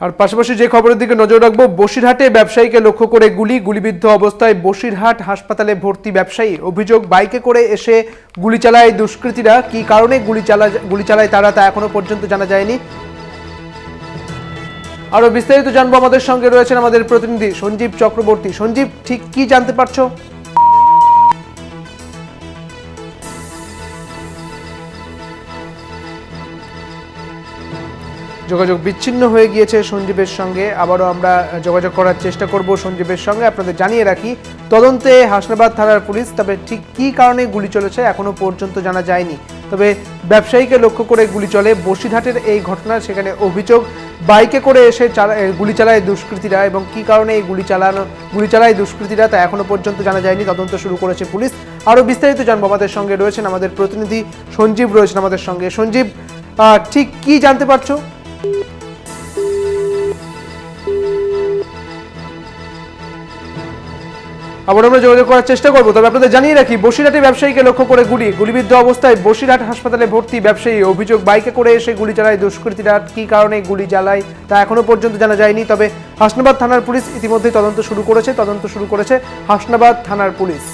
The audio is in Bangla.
আর পাশাপাশি যে খবরের দিকে নজর রাখব, বসিরহাটে ব্যবসায়ীকে লক্ষ্য করে গুলি, গুলিবিদ্ধ অবস্থায় বসিরহাট হাসপাতালে ভর্তি ব্যবসায়ী। অভিযোগ, বাইকে করে এসে গুলি চালায় দুষ্কৃতীরা। কি কারণে গুলি চালা, গুলি চালায় তারা তা এখনও পর্যন্ত জানা যায়নি। আরও বিস্তারিত জানব আমাদের সঙ্গে রয়েছেন আমাদের প্রতিনিধি সঞ্জীব চক্রবর্তী। সঞ্জীব, ঠিক কি জানতে পারছ? যোগাযোগ বিচ্ছিন্ন হয়ে গিয়েছে সঞ্জীবের সঙ্গে। আবারও আমরা যোগাযোগ করার চেষ্টা করব সঞ্জীবের সঙ্গে। আপনাদের জানিয়ে রাখি, তদন্তে হাসনাবাদ থানার পুলিশ, তবে ঠিক কী কারণে গুলি চলেছে এখনও পর্যন্ত জানা যায়নি। তবে ব্যবসায়ীকে লক্ষ্য করে গুলি চলে বসিরহাটের এই ঘটনা, সেখানে অভিযোগ, বাইকে করে এসে গুলি চালায় দুষ্কৃতীরা এবং কী কারণে এই গুলি চালানো, গুলি চালায় দুষ্কৃতীরা তা এখনও পর্যন্ত জানা যায়নি। তদন্ত শুরু করেছে পুলিশ। আরও বিস্তারিত জানব আমাদের সঙ্গে রয়েছেন আমাদের প্রতিনিধি সঞ্জীব রয়েছেন আমাদের সঙ্গে। সঞ্জীব ঠিক কি জানতে পারছ? আবার আমরা যোগাযোগ করার চেষ্টা করব। তবে আপনাদের জানিয়ে রাখি, বসিরহাটে ব্যবসায়ীকে লক্ষ্য করে গুলি, গুলিবিদ্ধ অবস্থায় বসিরহাট হাসপাতালে ভর্তি ব্যবসায়ী। অভিযোগ, বাইকে করে এসে গুলি চালায় দুষ্কৃতীরা। কি কারণে গুলি চালায় তা এখনও পর্যন্ত জানা যায়নি। তবে হাসনাবাদ থানার পুলিশ ইতিমধ্যেই তদন্ত শুরু করেছে, তদন্ত শুরু করেছে হাসনাবাদ থানার পুলিশ।